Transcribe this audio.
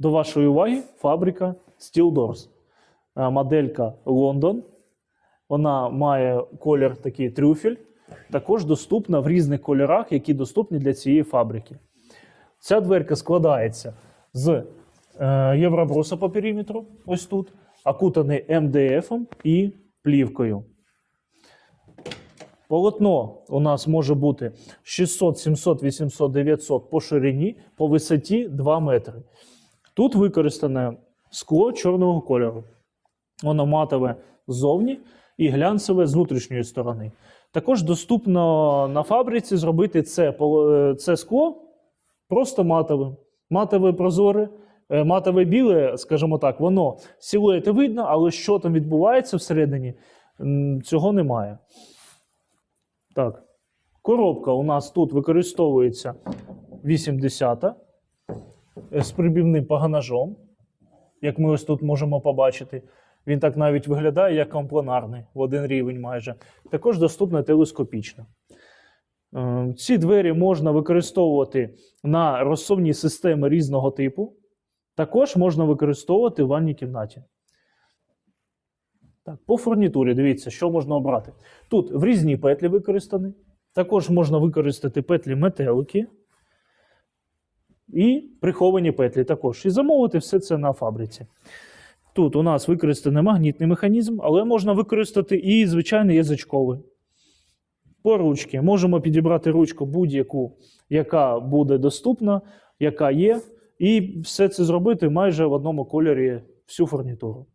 До вашої уваги фабрика Steel Doors. Е, Моделька Лондон. Вона має колір такий трюфель. Також доступна в різних кольорах, які доступні для цієї фабрики. Ця дверка складається з е, євробруса по периметру, ось тут, окутаний МДФ і плівкою. Полотно у нас може бути 600, 700, 800, 900 по ширині, по висоті 2 метри. Тут використане скло чорного кольору. Воно матове ззовні і глянцеве з внутрішньої сторони. Також доступно на фабриці зробити це, е, це скло просто матовим. Матове прозоре, е, матове біле, скажімо так, воно силуети видно, але що там відбувається всередині, цього немає. Так. Коробка у нас тут використовується 80 з прибівним паганажом, як ми ось тут можемо побачити. Він так навіть виглядає як компланарний в один рівень майже. Також доступна телескопічно. Е, Ці двері можна використовувати на розсувні системи різного типу. Також можна використовувати в ванній кімнаті. Так, по фурнітурі, дивіться, що можна обрати. Тут врізні петлі використані. Також можна використати петлі метелики і приховані петлі також. І замовити все це на фабриці. Тут у нас використаний магнітний механізм, але можна використати і звичайний язичковий. По ручки можемо підібрати ручку будь-яку, яка буде доступна, яка є, і все це зробити майже в одному кольорі всю фурнітуру.